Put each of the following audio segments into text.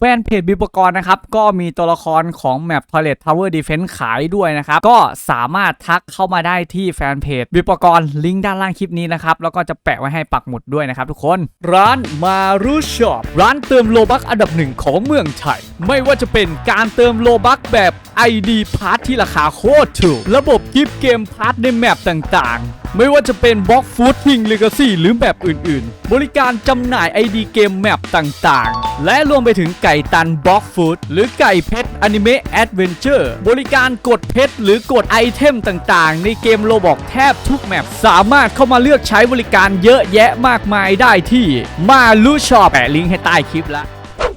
แฟนเพจบิปกรณ์นะครับ ก็มีตัวละครของแมป Toilet Tower Defense ขายด้วยนะครับ ก็สามารถทักเข้ามาได้ที่แฟนเพจบิปกรณ์ลิงก์ด้านล่างคลิปนี้นะครับ แล้วก็จะแปะไว้ให้ปักหมุดด้วยนะครับทุกคน ร้านมารูช็อปร้านเติมโลบักอันดับหนึ่งของเมืองไทย ไม่ว่าจะเป็นการเติมโลบักแบบ ID พาร์ทที่ราคาโคตรถูก ระบบกิฟต์เกมพาร์ทในแมปต่างๆ ไม่ว่าจะเป็นบล็อกฟูดทิงเลกาซี่หรือแบบอื่นๆ บริการจำหน่าย ID เกมแมปต่างๆ และรวมไปถึงไก่ตันบล็อกฟูดหรือไก่เพชรอนิเมะแอดเวนเจอร์บริการกดเพชรหรือกดไอเทมต่างๆ ในเกมโลบอกแทบทุกแมป สามารถเข้ามาเลือกใช้บริการเยอะแยะมากมายได้ที่มาลูชอปแปะลิงก์ให้ใต้คลิปละ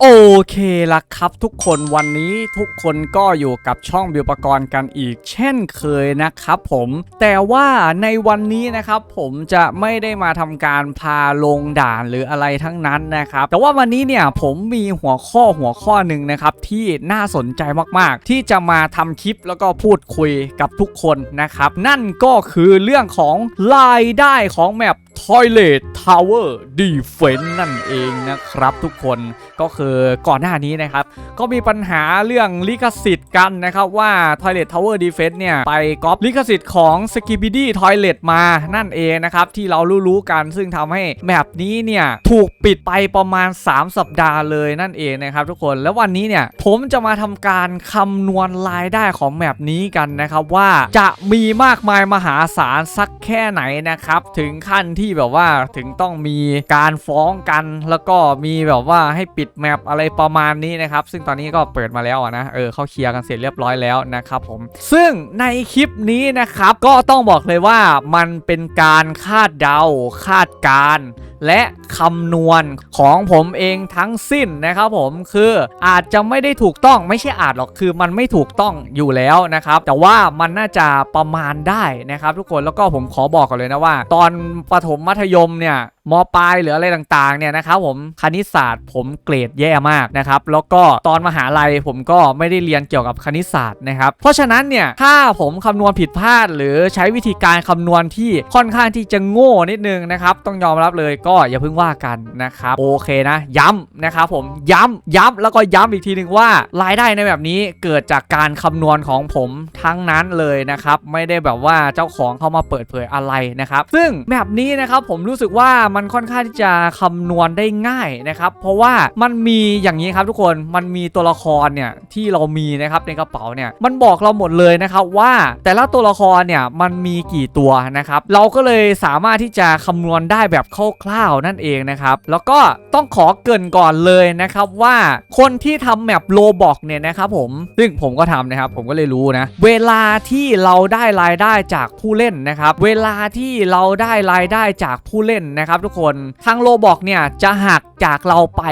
โอเคละครับทุกคนวันนี้ทุกคนก็อยู่กับช่องบิวปกรณ์กันอีก เช่นเคยนะครับผมแต่ว่าในวันนี้นะครับผมจะไม่ได้มาทำการพาลงด่านหรืออะไรทั้งนั้นนะครับ แต่ว่าวันนี้เนี่ยผมมีหัวข้อหัวข้อหนึ่งนะครับที่น่าสนใจมากๆ ที่จะมาทำคลิปแล้วก็พูดคุยกับทุกคนนะครับ นั่นก็คือเรื่องของรายได้ของแมป Toilet Tower Defense นั่นเองนะครับทุกคนก็คือก่อนหน้านี้นะครับ ก็มีปัญหาเรื่องลิขสิทธิ์กันนะครับ ว่า Toilet Tower Defense เนี่ย ไปก๊อปลิขสิทธิ์ของ s k i b i d y Toilet มานั่นเองนะครับ ที่เรารู้ๆกันซึ่งทำให้แมปนี้เนี่ย ถูกปิดไปประมาณ 3 สัปดาห์เลยนั่นเองนะครับทุกคนแล้ววันนี้เนี่ย ผมจะมาทำการคำนวณรายได้ของแมปนี้กันนะครับว่าจะมีมากมายมหาศาลสักแค่ไหนนะครับ ถึงขั้นที่แบบว่าถึงต้องมีการฟ้องกัน แล้วก็มีแบบว่าให้ปิดแมปอะไรประมาณนี้นะครับ ซึ่งตอนนี้ก็เปิดมาแล้วนะเออเขาเคลียร์กันเสร็จเรียบร้อยแล้วนะครับผม ซึ่งในคลิปนี้นะครับก็ต้องบอกเลยว่ามันเป็นการคาดเดาคาดการ และคำนวณของผมเองทั้งสิ้นนะครับผมคืออาจจะไม่ได้ถูกต้องไม่ใช่อาจหรอกคือมันไม่ถูกต้องอยู่แล้วนะครับ แต่ว่ามันน่าจะประมาณได้นะครับทุกคนแล้วก็ผมขอบอกก่อนเลยนะว่า ตอนประถมมัธยมเนี่ยมปลายหรืออะไรต่างๆเนี่ยนะครับผมคณิตศาสตร์ผมเกรดแย่มากนะครับแล้วก็ตอนมหาลัยผมก็ไม่ได้เรียนเกี่ยวกับคณิตศาสตร์นะครับเพราะฉะนั้นเนี่ยถ้าผมคำนวณผิดพลาด หรือใช้วิธีการคำนวณที่ค่อนข้างที่จะโง่นิดนึงนะครับต้องยอมรับเลยก็็อย่าเพิ่งว่ากันนะครับโอเคนะ ย้ำนะครับผมย้ำย้ำแล้วก็ย้ำอีกทีหนึ่งว่ารายได้ในแบบนี้เกิดจากการคำนวณของผมทั้งนั้นเลยนะครับไม่ได้แบบว่าเจ้าของเข้ามาเปิดเผยอะไรนะครับซึ่งแบบนี้นะครับผมรู้สึกว่ามันค่อนข้างที่จะคำนวณได้ง่ายนะครับเพราะว่ามันมีอย่างนี้ครับทุกคนมันมีตัวละครเนี่ยที่เรามีนะครับในกระเป๋าเนี่ยมันบอกเราหมดเลยนะครับว่าแต่ละตัวละครเนี่ยมันมีกี่ตัวนะครับเราก็เลยสามารถที่จะคำนวณได้แบบคร่าวๆนั่นเองนะครับ แล้วก็ต้องขอเกินก่อนเลยนะครับว่าคนที่ทำแมปโลบอกเนี่ยนะครับผมซึ่งผมก็ทำนะครับ ผมก็เลยรู้นะ เวลาที่เราได้รายได้จากผู้เล่นนะครับ เวลาที่เราได้รายได้จากผู้เล่นนะครับ ทุกคนทางโลบอกเนี่ยจะหักจากเราไป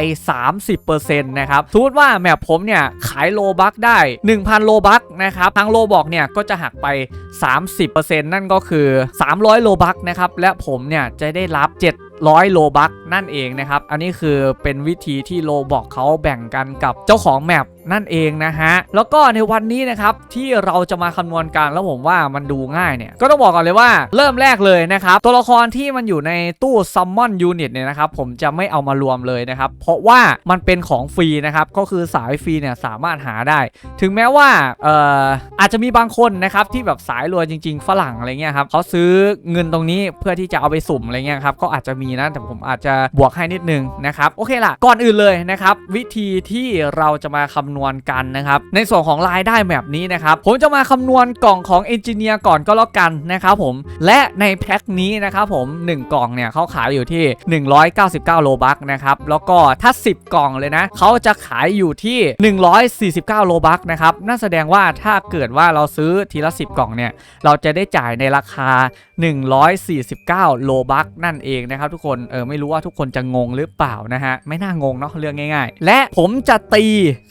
30%นะครับสมมติว่าแมปผมเนี่ยขายโลบักได้ 1,000 โลบักนะครับทางโลบอกเนี่ยก็จะหักไป 30%นั่นก็คือ 300 โลบักนะครับและผมเนี่ยจะได้รับ ร้อยโลบัก นั่นเองนะครับ อันนี้คือเป็นวิธีที่โลบอกเขาแบ่งกันกับเจ้าของแมปนั่นเองนะฮะ แล้วก็ในวันนี้นะครับที่เราจะมาคำนวณกันแล้วผมว่ามันดูง่ายเนี่ย ก็ต้องบอกก่อนเลยว่าเริ่มแรกเลยนะครับ ตัวละครที่มันอยู่ในตู้ Summon Unit เนี่ยนะครับผมจะไม่เอามารวมเลยนะครับ เพราะว่ามันเป็นของฟรีนะครับ ก็คือสายฟรีเนี่ยสามารถหาได้ ถึงแม้ว่าเอ่ออาจจะมีบางคนนะครับที่แบบสายรวยจริง ๆ ฝรั่งอะไรเงี้ยครับเขาซื้อเงินตรงนี้เพื่อที่จะเอาไปสุ่มอะไรเงี้ยครับก็อาจจะมีนะแต่ผมอาจจะบวกให้นิดนึงนะครับโอเคล่ะก่อนอื่นเลยนะครับวิธีที่เราจะมาคำนวณกันนะครับในส่วนของรายได้แบบนี้นะครับผมจะมาคำนวณกล่องของเอนจิเนียร์ก่อนก็แล้วกันนะครับผมและในแพ็คนี้นะครับผม 1 กล่องเนี่ยเขาขายอยู่ที่ 199 โลบักนะครับแล้วก็ถ้า 10 กล่องเลยนะเขาจะขายอยู่ที่ 149 โลบักนะครับนั่นแสดงว่าถ้าเกิดว่าเราซื้อทีละ 10 กล่องเนี่ยเราจะได้จ่ายในราคา 149 โลบักนั่นเองนะครับทุกคนเออไม่รู้ว่าทุกุกคนจะงงหรือเปล่านะฮะ ไม่น่างงเนาะเรื่องง่าย ๆ และผมจะตี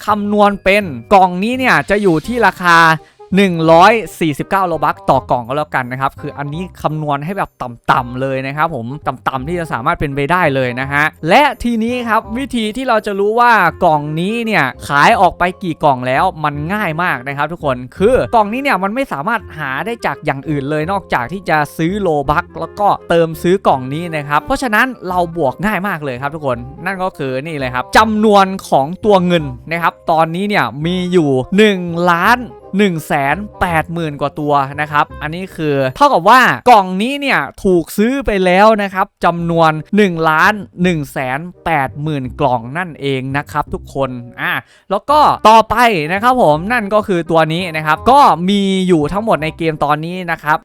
คำนวณเป็นกล่องนี้เนี่ยจะอยู่ที่ราคา 149โลบักต่อกล่องก็แล้วกันนะครับ คืออันนี้คำนวณให้แบบต่ำๆเลยนะครับผมต่ำๆที่จะสามารถเป็นไปได้เลยนะฮะ และทีนี้ครับวิธีที่เราจะรู้ว่ากล่องนี้เนี่ยขายออกไปกี่กล่องแล้วมันง่ายมากนะครับทุกคนคือกล่องนี้เนี่ยมันไม่สามารถหาได้จากอย่างอื่นเลยนอกจากที่จะซื้อโลบักแล้วก็เติมซื้อกล่องนี้นะครับเพราะฉะนั้นเราบวกง่ายมากเลยครับทุกคนนั่นก็คือนี่เลยครับจำนวนของตัวเงินนะครับตอนนี้เนี่ยมีอยู่1ล้าน 1 8 0 0 0 0 กว่าตัวนะครับ อันนี้คือเท่ากับว่ากล่องนี้เนี่ยถูกซื้อไปแล้วนะครับจำนวน1ล้าน1 8 0 0 0 0 กล่องนั่นเองนะครับทุกคนอะแล้วก็ต่อไปนะครับผมนั่นก็คือตัวนี้นะครับ ก็มีอยู่ทั้งหมดในเกมตอนนี้นะครับ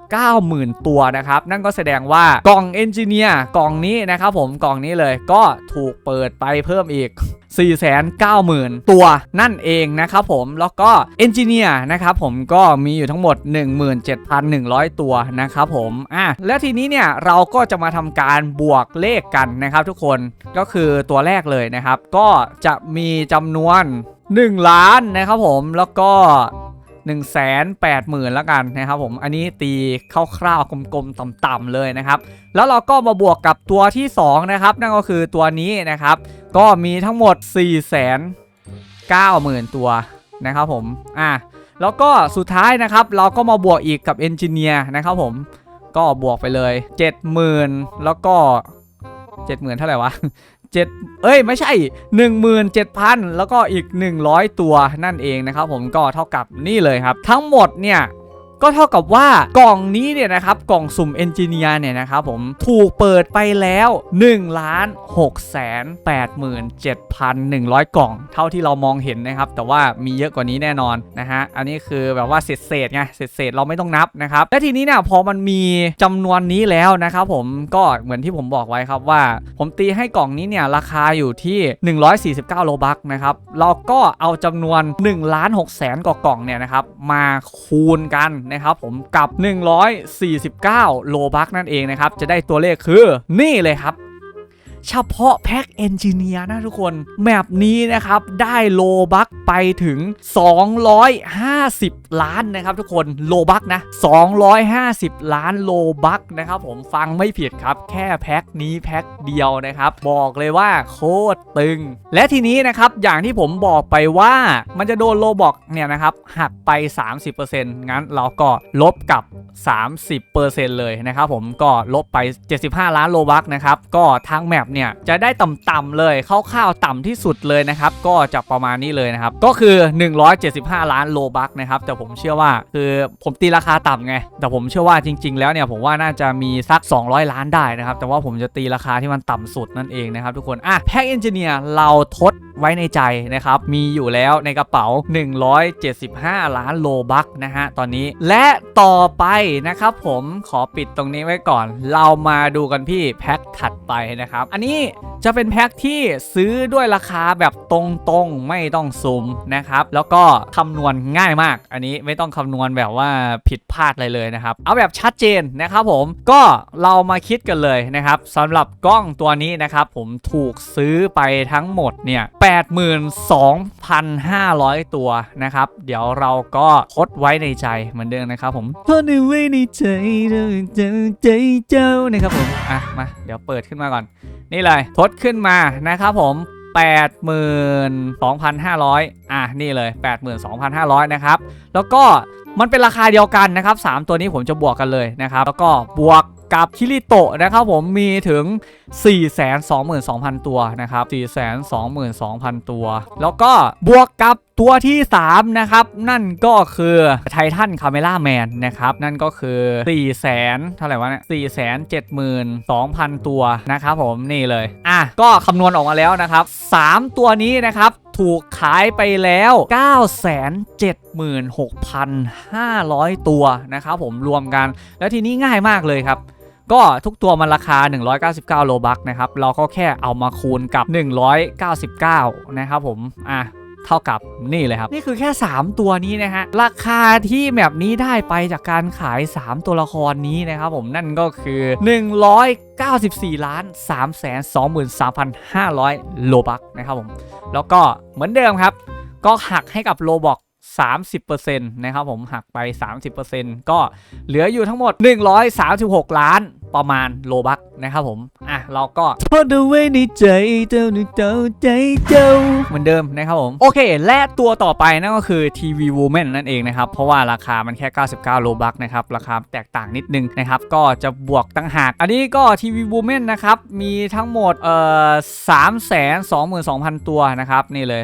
490,000 ตัวนะครับ นั่นก็แสดงว่ากล่องเอนจิเนียร์กล่องนี้นะครับผมกล่องนี้เลยก็ถูกเปิดไปเพิ่มอีก 490,000 ตัวนั่นเองนะครับผมแล้วก็เอนจิเนียร์นะครับผมก็มีอยู่ทั้งหมด 17,100 ตัวนะครับผมอะและทีนี้เนี่ยเราก็จะมาทำการบวกเลขกันนะครับทุกคนก็คือตัวแรกเลยนะครับ ก็จะมีจำนวน 1 ล้านนะครับผมแล้วก็ 1 8 0 0 0 0แล้วกันนะครับผมอันนี้ตีคร่าวๆกลมๆต่ำๆเลยนะครับ แล้วเราก็มาบวกกับตัวที่ 2 นะครับ นั่นก็คือตัวนี้นะครับ ก็มีทั้งหมด 4 9 0 0 0 0ตัวนะครับผมอะแล้วก็สุดท้ายนะครับเราก็มาบวกอีกกับเอนจิเนียร์นะครับผมก็บวกไปเลย 70,000 แล้วก็ 70,000 เท่าไหร่วะ เจ็ดเอ้ยไม่ใช่ 17,000 แล้วก็อีก 100 ตัวนั่นเองนะครับผมก็เท่ากับนี่เลยครับ ทั้งหมดเนี่ย ก็เท่ากับว่ากล่องนี้เนี่ยนะครับกล่องสุ่มเอนจิเนียร์เนี่ยนะครับผมถูกเปิดไปแล้ว1ล้าน6แสน87,100 กล่อง เท่าที่เรามองเห็นนะครับ แต่ว่ามีเยอะกว่านี้แน่นอนนะฮะอันนี้คือแบบว่าเศษเศษไงเศษเศษเราไม่ต้องนับนะครับและทีนี้เนี่ยพอมันมีจำนวนนี้แล้วนะครับผมก็เหมือนที่ผมบอกไว้ครับว่า ผมตีให้กล่องนี้เนี่ยราคาอยู่ที่ 149 โลบักนะครับเราก็เอาจำนวน1ล้าน6แสนกว่ากล่องเนี่ยนะครับมาคูณกันนะครับผมกับ 149 โลบักนั่นเองนะครับ จะได้ตัวเลขคือนี่เลยครับ เฉพาะแพ็กเอนจิเนียร์นะทุกคน แมปนี้นะครับ ได้โลบักไปถึง 250 ล้านนะครับทุกคนโลบักนะ 250 ล้านโลบักนะครับผมฟังไม่ผิดครับ แค่แพ็กนี้แพ็กเดียวนะครับ บอกเลยว่าโคตรตึง และทีนี้นะครับ อย่างที่ผมบอกไปว่ามันจะโดนโลบอกเนี่ยนะครับหักไป 30%งั้นเราก็ลบกับ 30%เลยนะครับผมก็ลบไป 75 ล้านโลบักนะครับก็ทางแมปเนี่ยจะได้ต่ำๆเลยคร่าวๆต่ำที่สุดเลยนะครับก็จะประมาณนี้เลยนะครับก็คือ 175 ล้านโลบักนะครับแต่ผมเชื่อว่าคือผมตีราคาต่ำไงแต่ผมเชื่อว่าจริง ๆ แล้วเนี่ยผมว่าน่าจะมีสัก 200 ล้านได้นะครับแต่ว่าผมจะตีราคาที่มันต่ำสุดนั่นเองนะครับทุกคนอะแพ็กเอนจิเนียร์เราทดไว้ในใจนะครับมีอยู่แล้วในกระเป๋า 175 ล้านโลบักนะฮะตอนนี้และต่อไปนะครับผมขอปิดตรงนี้ไว้ก่อน เรามาดูกันพี่แพ็คถัดไปนะครับอันนี้จะเป็นแพ็คที่ซื้อด้วยราคาแบบตรงๆไม่ต้องซุมนะครับ แล้วก็คำนวณง่ายมาก อันนี้ไม่ต้องคำนวณแบบว่าผิดพลาดอะไรเลยนะครับ เอาแบบชัดเจนนะครับผมก็เรามาคิดกันเลยนะครับสำหรับกล้องตัวนี้นะครับผมถูกซื้อไปทั้งหมดเนี่ย82,500 ตัวนะครับ เดี๋ยวเราก็ทดไว้ในใจเหมือนเดิมนะครับผมทดไว้ในใจเจ้าเจ้าใจเจ้านะครับผมอะมาเดี๋ยวเปิดขึ้นมาก่อนนี่เลยทดขึ้นมานะครับผม82,500 อะ นี่เลย 82,500 นะครับ แล้วก็มันเป็นราคาเดียวกันนะครับ 3 ตัวนี้ผมจะบวกกันเลยนะครับ แล้วก็บวกกับคิริโตะนะครับผมมีถึง422,000 ตัวนะครับ422,000 ตัว แล้วก็บวกกับตัวที่ 3 นะครับ นั่นก็คือไททันคาเมล่าแมนนะครับ นั่นก็คือ4แสนเท่าไหร่วะเนี่ย4แสน72,000 ตัวนะครับผมนี่เลย อะ ก็คำนวณออกมาแล้วนะครับ 3 ตัวนี้นะครับถูกขายไปแล้ว 976,500 ตัวนะครับผมรวมกัน แล้วทีนี้ง่ายมากเลยครับ ก็ทุกตัวมันราคา 199 โลบักนะครับ เราก็แค่เอามาคูณกับ 199 นะครับผม อะเท่ากับนี่เลยครับ นี่คือแค่ 3 ตัวนี้นะฮะ ราคาที่แบบนี้ได้ไปจากการขาย 3 ตัวละครนี้นะครับผมนั่นก็คือ 194 ล้าน 3 2 3 5 0 0 โลบักนะครับผม แล้วก็เหมือนเดิมครับ ก็หักให้กับโลบอก 30%นะครับผมหักไป 30%ก็เหลืออยู่ทั้งหมด 136 ล้าน ประมาณโลบักนะครับผม อะ เราก็ทนเอาไว้ในใจเจ้าในเจ้าใจเจ้าเหมือนเดิมนะครับผม โอเค และตัวต่อไปนั่นก็คือ TV Woman นั่นเองนะครับ เพราะว่าราคามันแค่ 99 โลบักนะครับ ราคาแตกต่างนิดนึงนะครับ ก็จะบวกตั้งหาก อันนี้ก็ TV Woman นะครับ มีทั้งหมดเอ่อ322,000ตัวนะครับ นี่เลย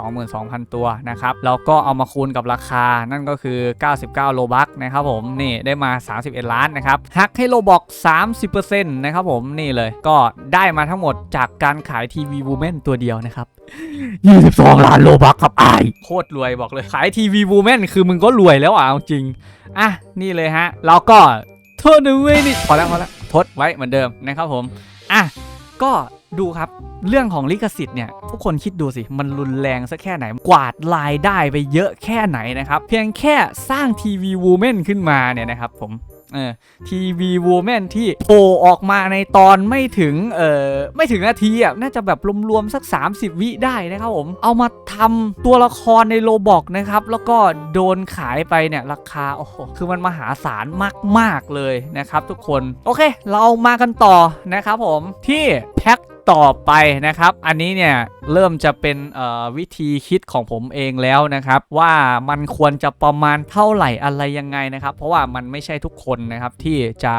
322,000ตัวนะครับแล้วก็เอามาคูณกับราคานั่นก็คือ 99 โลบักนะครับผมนี่ได้มา 31 ล้านนะครับหักให้โลบอก30%นะครับผมนี่เลยก็ได้มาทั้งหมดจากการขาย TV Woman ตัวเดียวนะครับ 22 ล้านโลบักครับไอโคตรรวยบอกเลย ขาย TV Woman คือมึงก็รวยแล้วอะเอาจริง อะ นี่เลยฮะแล้วก็โทนเว้นี่พอแล้วพอแล้วทดไว้เหมือนเดิมนะครับผม อะ ก็ดูครับเรื่องของลิขสิทธิ์เนี่ยทุกคนคิดดูสิ มันรุนแรงสักแค่ไหน กวาดรายได้ไปเยอะแค่ไหนนะครับ เพียงแค่สร้างทีวีวูแมนขึ้นมาเนี่ยนะครับผม ทีวีวูแมนที่โผล่ออกมาในตอนไม่ถึงเออไม่ถึงนาทีอะน่าจะแบบรวมๆสัก 30 วิได้นะครับผม เอามาทำตัวละครในโลบอกนะครับ แล้วก็โดนขายไปเนี่ยราคาโอ้โหคือมันมหาศาลมาก ๆ เลยนะครับทุกคน โอเค เรามากันต่อนะครับผมที่แพ็ค ต่อไปนะครับ อันนี้เนี่ยเริ่มจะเป็นวิธีคิดของผมเองแล้วนะครับ ว่ามันควรจะประมาณเท่าไหร่อะไรยังไงนะครับ เพราะว่ามันไม่ใช่ทุกคนนะครับที่จะ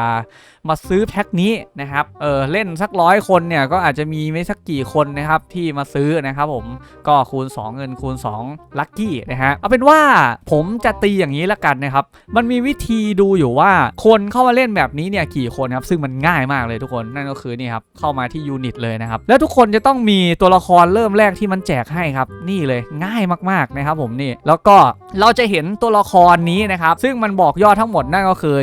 มาซื้อแพ็คนี้นะครับเออเล่นสักร้อยคนเนี่ยก็อาจจะมีไม่สักกี่คนนะครับที่มาซื้อนะครับผมก็คูณ 2 เงินคูณ2ลัคกี้นะฮะเอาเป็นว่าผมจะตีอย่างนี้ละกันนะครับ มันมีวิธีดูอยู่ว่าคนเข้ามาเล่นแบบนี้เนี่ยกี่คนครับซึ่งมันง่ายมากเลยทุกคนนั่นก็คือนี่ครับเข้ามาที่ยูนิตเลยนะครับ แล้วทุกคนจะต้องมีตัวละครเริ่มแรกที่มันแจกให้ครับ นี่เลยง่ายมากๆนะครับผมนี่ แล้วก็เราจะเห็นตัวละครนี้นะครับ ซึ่งมันบอกยอดทั้งหมดนั่นก็คือ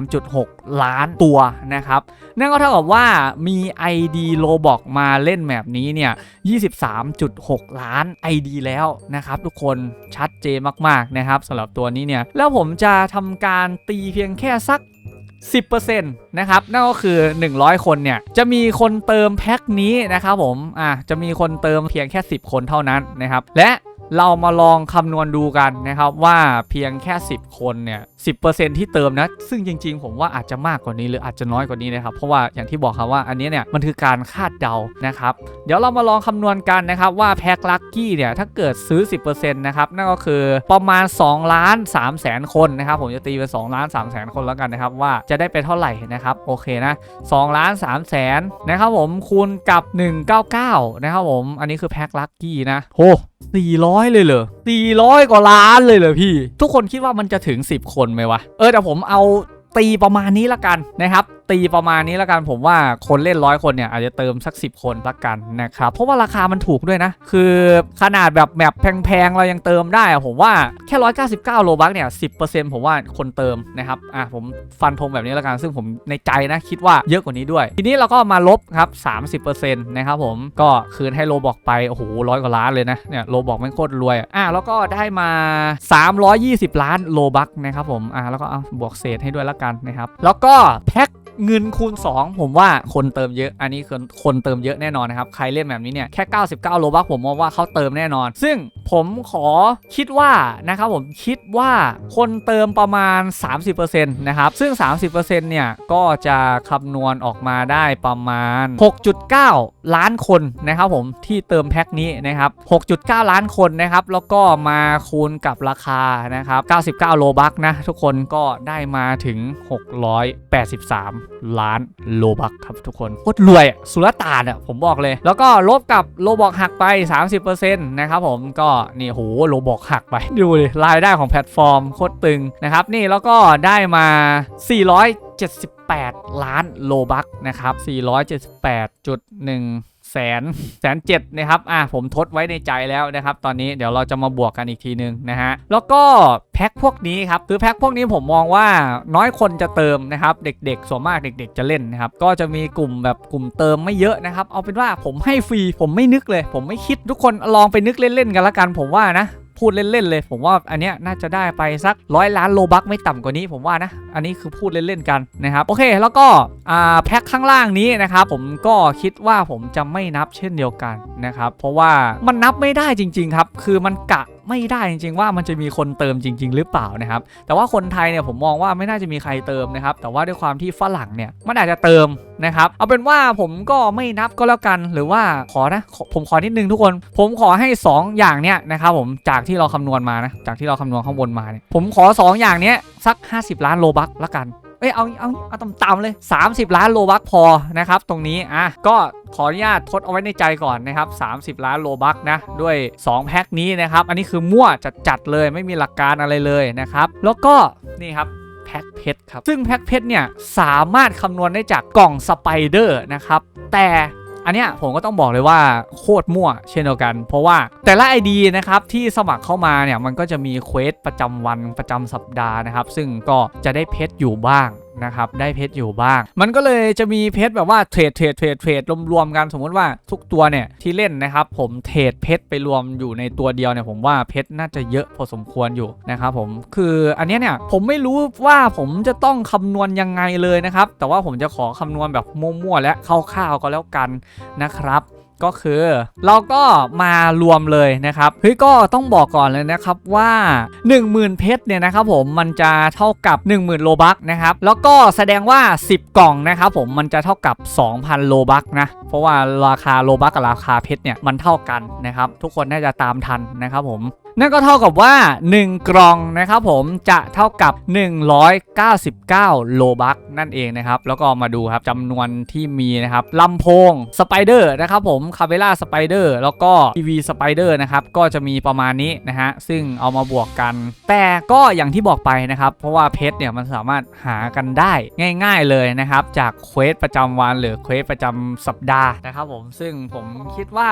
23.6 ล้านตัวนะครับ นั่นก็เท่ากับว่ามี ID โลบอกมาเล่นแบบนี้เนี่ย 23.6 ล้าน ID แล้วนะครับทุกคนชัดเจนมากๆนะครับสำหรับตัวนี้เนี่ย แล้วผมจะทำการตีเพียงแค่สัก 10%นะครับนั่นก็คือ 100 คนเนี่ยจะมีคนเติมแพ็คนี้นะครับผมอะจะมีคนเติมเพียงแค่ 10 คนเท่านั้นนะครับและ เรามาลองคำนวณดูกันนะครับว่าเพียงแค่ 10 คนเนี่ย10%ที่เติมนะ ซึ่งจริง ๆ ผมว่าอาจจะมากกว่านี้หรืออาจจะน้อยกว่านี้นะครับ เพราะว่าอย่างที่บอกครับว่าอันนี้เนี่ยมันคือการคาดเดานะครับ เดี๋ยวเรามาลองคำนวณกันนะครับว่าแพ็คลัคกี้เนี่ยถ้าเกิดซื้อ 10%นะครับนั่นก็คือประมาณ2ล้าน3แสนคนนะครับผมจะตีเป็น2ล้าน3แสนคนแล้วกันนะครับว่าจะได้ไปเท่าไหร่นะครับโอเคนะ2ล้าน3แสนนะครับผมคูณกับ 199 นะครับผมอันนี้คือแพ็คลัคกี้นะโห 400 เลยเหรอ 400 กว่าล้านเลยเหรอพี่ ทุกคนคิดว่ามันจะถึง 10 คนไหมวะ เออแต่ผมเอาตีประมาณนี้ละกันนะครับตีประมาณนี้และกันผมว่าคนเล่นร้อยคนเนี่ยอาจจะเติมสัก 10 คนละกันนะครับเพราะว่าราคามันถูกด้วยนะ คือขนาดแบบแมปแพงๆเรายังเติมได้ผมว่าแค่199โลบักเนี่ย10%ผมว่าคนเติมนะครับอะผมฟันธงแบบนี้และกันซึ่งผมในใจนะคิดว่าเยอะกว่านี้ด้วย ทีนี้เราก็มาลบครับ 30%นะครับผมก็คืนให้โลบอกไปโอ้โหร้อยกว่าล้านเลยนะเนี่ยโลบอกไม่งโคตรรวยอะแล้วก็ได้มา 320 ล้านโลบักนะครับผมอะแล้วก็เอาบวกเศษให้ด้วยละกันนะครับแล้วก็แพ็ค เงินคูณ 2 ผมว่าคนเติมเยอะ อันนี้คือคนเติมเยอะแน่นอนนะครับ ใครเล่นแบบนี้เนี่ยแค่ 99 โลบักผมมองว่าเขาเติมแน่นอน ซึ่งผมขอคิดว่านะครับผมคิดว่าคนเติมประมาณ 30%นะครับ ซึ่ง 30%เนี่ยก็จะคำนวณออกมาได้ประมาณ 6.9 ล้านคนนะครับผมที่เติมแพ็คนี้นะครับ 6.9 ล้านคนนะครับแล้วก็มาคูณกับราคานะครับ 99 โลบักนะทุกคนก็ได้มาถึง 683ล้านโลบักครับทุกคนโคตรรวยสุลต่านอะผมบอกเลย แล้วก็ลบกับโลบอกหักไป 30%นะครับผมก็นี่โหโลบอกหักไปดูดิรายได้ของแพลตฟอร์มโคตรตึงนะครับนี่แล้วก็ได้มา 478 ล้านโลบักนะครับ478.1 แสนแสนเจ็ดนะครับอะผมทดไว้ในใจแล้วนะครับตอนนี้เดี๋ยวเราจะมาบวกกันอีกทีนึงนะฮะแล้วก็แพ็คพวกนี้ครับคือแพ็คพวกนี้ผมมองว่าน้อยคนจะเติมนะครับเด็กๆส่วนมากเด็ก ๆ จะเล่นนะครับก็จะมีกลุ่มแบบกลุ่มเติมไม่เยอะนะครับเอาเป็นว่าผมให้ฟรีผมไม่นึกเลย ผมไม่คิดทุกคนลองไปนึกเล่นๆกันละกันผมว่านะ พูดเล่นๆเลย ผมว่าอันเนี้ยน่าจะได้ไปสักร้อยล้านโลบักไม่ต่ำกว่านี้ ผมว่านะ อันนี้คือพูดเล่นๆกันนะครับโอเค แล้วก็อ่าแพ็คข้างล่างนี้นะครับผมก็คิดว่าผมจะไม่นับเช่นเดียวกันนะครับเพราะว่ามันนับไม่ได้จริง ๆ ครับ คือมันกะ ไม่ได้จริงๆว่ามันจะมีคนเติมจริง ๆ หรือเปล่านะครับ แต่ว่าคนไทยเนี่ยผมมองว่าไม่น่าจะมีใครเติมนะครับ แต่ว่าด้วยความที่ฝรั่งเนี่ยมันอาจจะเติมนะครับ เอาเป็นว่าผมก็ไม่นับก็แล้วกัน หรือว่าขอนะผมขอนิดนึงทุกคน ผมขอให้ 2 อย่างเนี่ยนะครับผมจากที่เราคำนวณมานะจากที่เราคำนวณข้างบนมาเนี่ยผมขอ 2 อย่างเนี้ยสัก 50 ล้านโลบัคละกัน อ้ยเอาเอาเอาต่ำๆเลย 30 ล้านโลบัคพอนะครับตรงนี้อะก็ขออนุญาตทดเอาไว้ในใจก่อนนะครับ30 ล้านโลบัคนะด้วย 2 แพ็คนี้นะครับ อันนี้คือมั่วจัดๆเลยไม่มีหลักการอะไรเลยนะครับ แล้วก็นี่ครับแพ็คเพชรครับ ซึ่งแพ็คเพชรเนี่ยสามารถคำนวณได้จากกล่องสไปเดอร์นะครับ แต่ อันเนี้ยผมก็ต้องบอกเลยว่าโคตรมั่วเช่นเดียวกัน เพราะว่าแต่ละ ID นะครับที่สมัครเข้ามาเนี่ยมันก็จะมีเควสประจำวันประจำสัปดาห์นะครับ ซึ่งก็จะได้เพชรอยู่บ้าง นะครับได้เพชรอยู่บ้าง มันก็เลยจะมีเพชรแบบว่าเทรดเทรดเทรดเทรดรวมๆกันสมมุติว่าทุกตัวเนี่ยที่เล่นนะครับผมเทรดเพชรไปรวมอยู่ในตัวเดียวเนี่ยผมว่าเพชรน่าจะเยอะพอสมควรอยู่นะครับผมคืออันนี้เนี่ยผมไม่รู้ว่าผมจะต้องคำนวณยังไงเลยนะครับแต่ว่าผมจะขอคำนวณแบบมั่วๆและคร่าวๆก็แล้วกันนะครับ ก็คือ เราก็มารวมเลยนะครับเฮ้ยก็ต้องบอกก่อนเลยนะครับว่า 10,000 เพชรเนี่ยนะครับผมมันจะเท่ากับ 10,000 โลบักนะครับแล้วก็แสดงว่า 10 กล่องนะครับผมมันจะเท่ากับ 2,000 โลบักนะเพราะว่าราคาโลบักกับราคาเพชรเนี่ยมันเท่ากันนะครับทุกคนน่าจะตามทันนะครับผม นั่นก็เท่ากับว่า 1 กล่องนะครับผมจะเท่ากับ 199 โลบัคนั่นเองนะครับ แล้วก็มาดูครับจำนวนที่มีนะครับลำโพงสไปเดอร์นะครับผมคาเ e ล่าสไปเดอร์แล้วก็ทีวีสไปเดอร์นะครับก็จะมีประมาณนี้นะฮะซึ่งเอามาบวกกัน แต่ก็อย่างที่บอกไปนะครับ เพราะว่าเพชรเนี่ยมันสามารถหากันได้ง่าย ๆเลยนะครับ จากเควสประจำวันหรือเควสประจำสัปดาห์นะครับผมซึ่งผมคิดว่า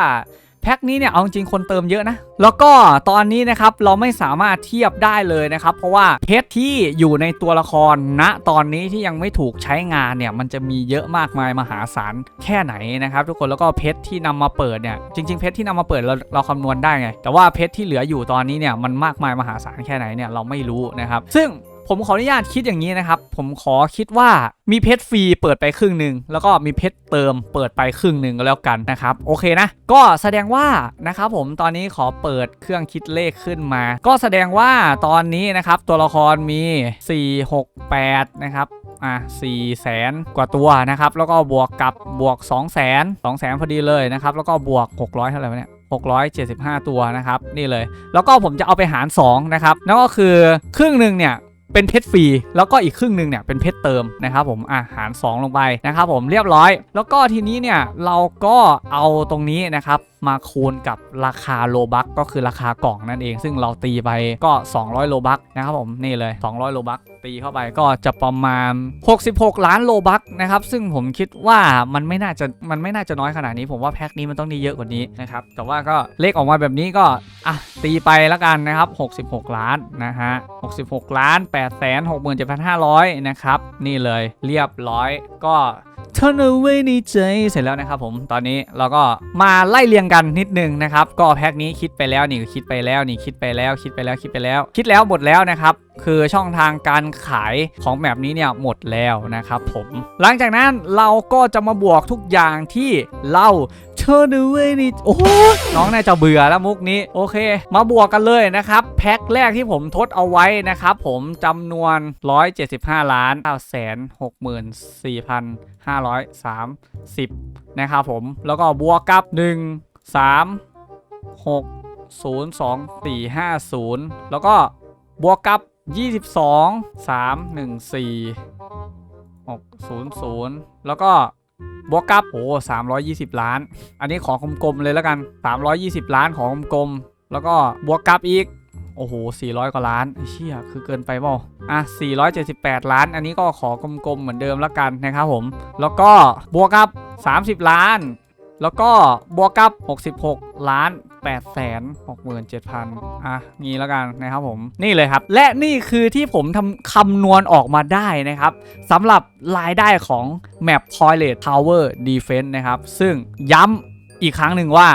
แพ็คนี้เนี่ยเอาจริงคนเติมเยอะนะ แล้วก็ตอนนี้นะครับเราไม่สามารถเทียบได้เลยนะครับ เพราะว่าเพชรที่อยู่ในตัวละครณตอนนี้ที่ยังไม่ถูกใช้งานเนี่ยมันจะมีเยอะมากมายมหาศาลแค่ไหนนะครับทุกคนแล้วก็เพชรที่นำมาเปิดเนี่ยจริง ๆ เพชรที่นำมาเปิดเราเราคำนวณได้ไง แต่ว่าเพชรที่เหลืออยู่ตอนนี้เนี่ยมันมากมายมหาศาลแค่ไหนเนี่ยเราไม่รู้นะครับซึ่ง ผมขออนุญาตคิดอย่างนี้นะครับ ผมขอคิดว่ามีเพชรฟรีเปิดไปครึ่งหนึ่งแล้วก็มีเพชรเติมเปิดไปครึ่งหนึ่งก็แล้วกันนะครับโอเคนะ ก็แสดงว่านะครับผมตอนนี้ขอเปิดเครื่องคิดเลขขึ้นมา ก็แสดงว่าตอนนี้นะครับตัวละครมี 4 6 8 นะครับอะ4แสนกว่าตัวนะครับ แล้วก็บวกกับบวก 2 0 0แสน2แสนพอดีเลยนะครับ แล้วก็บวก 600เท่าไหร่วะเนี่ย675 ตัวนะครับ นี่เลย แล้วก็ผมจะเอาไปหาร 2 นะครับ นั่นก็คือครึ่งหนึ่งเนี่ย เป็นเพชรฟรี แล้วก็อีกครึ่งหนึ่งเนี่ยเป็นเพชรเติมนะครับผมอะหาร 2 ลงไปนะครับผมเรียบร้อย แล้วก็ทีนี้เนี่ยเราก็เอาตรงนี้นะครับ มาคูณกับราคาโลบัคก็คือราคากล่องนั่นเอง ซึ่งเราตีไปก็ 200 โลบัคนะครับผมนี่เลย 200 โลบัคตีเข้าไปก็จะประมาณ 66 ล้านโลบัคนะครับซึ่งผมคิดว่ามันไม่น่าจะมันไม่น่าจะน้อยขนาดนี้ ผมว่าแพ็คนี้มันต้องได้เยอะกว่านี้นะครับแต่ว่าก็เลขออกมาแบบนี้ก็อะตีไปแล้วกันนะครับ 66 ล้านนะฮะ66 ล้าน8 6 7 5 0 0นะครับนี่เลยเรียบร้อยก็ เท่านั้นไว้ในใจเสร็จแล้วนะครับผมตอนนี้เราก็มาไล่เรียงกันนิดนึงนะครับ ก็แพ็คนี้คิดไปแล้วนี่คิดไปแล้วนี่คิดไปแล้วคิดไปแล้วคิดไปแล้ว คิดแล้วหมดแล้วนะครับคือช่องทางการขายของแบบนี้เนี่ยหมดแล้วนะครับผม หลังจากนั้นเราก็จะมาบวกทุกอย่างที่เรา เธอดูเว้ยนี่โอ้น้องน่าจะเบื่อแล้วมุกนี้โอเค มาบวกกันเลยนะครับแพ็คแรกที่ผมทดเอาไว้นะครับผมจำนวน 175 ล้าน9แสน64,000 530นะครับผมแล้วก็บวกกับ 1 3 6 0 2 4 5 0 แล้วก็บวกกับ 22 3 1 4 6 0 0 แล้วก็ บวกกับโอ้สามล้าน อันนี้ของกลมๆเลยแล้วกัน 320 ล้านของกลมๆแล้วก็บวกกับอีกโอ้โห 400 กว่าล้านไอ้เชี่ย คือเกินไปเปล่าอะ 478 ล้าน อันนี้ก็ขอกลมๆ เหมือนเดิมแล้วกันนะครับผม แล้วก็บวกกับ 30 ล้าน แล้วก็บวกกับ 66 ล้าน 8แสน67,000อะงี้แล้วกันนะครับผมนี่เลยครับ และนี่คือที่ผมทำคำนวณออกมาได้นะครับสำหรับรายได้ของ Map Toilet Tower Defense นะครับ ซึ่งย้ำอีกครั้งหนึ่งว่า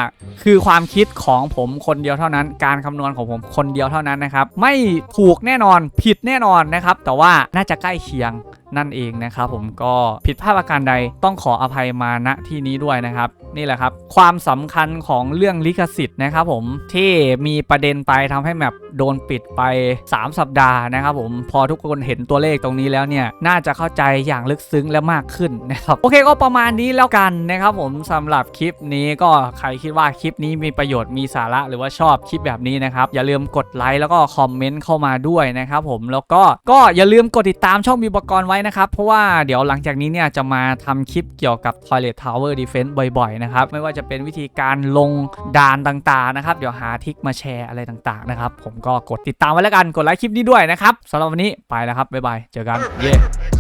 คือความคิดของผมคนเดียวเท่านั้น การคำนวณของผมคนเดียวเท่านั้นนะครับ ไม่ถูกแน่นอนผิดแน่นอนนะครับ แต่ว่าน่าจะใกล้เคียง นั่นเองนะครับผมก็ผิดพลาดประการใดต้องขออภัยมาณที่นี้ด้วยนะครับนี่แหละครับ ความสำคัญของเรื่องลิขสิทธิ์นะครับผมที่มีประเด็นไปทำให้แมป โดนปิดไป 3 สัปดาห์นะครับผมพอทุกคนเห็นตัวเลขตรงนี้แล้วเนี่ยน่าจะเข้าใจอย่างลึกซึ้งและมากขึ้นนะครับโอเคก็ประมาณนี้แล้วกันนะครับผมสำหรับคลิปนี้ก็ใครคิดว่าคลิปนี้มีประโยชน์มีสาระหรือว่าชอบคลิปแบบนี้นะครับอย่าลืมกดไลค์แล้วก็คอมเมนต์เข้ามาด้วยนะครับผมแล้วก็ก็อย่าลืมกดติดตามช่องมีอุปกรณ์ไว้นะครับเพราะว่าเดี๋ยวหลังจากนี้เนี่ยจะมาทำคลิปเกี่ยวกับ Toilet Tower Defense บ่อยๆนะครับไม่ว่าจะเป็นวิธีการลงด่านต่างๆนะครับเดี๋ยวหาทิกมาแชร์อะไรต่างๆนะครับผมกก็กดติดตามไว้แล้วกันกดไลค์คลิปนี้ด้วยนะครับสำหรับวันนี้ไปแล้วครับบ๊ายบายเจอกันเย้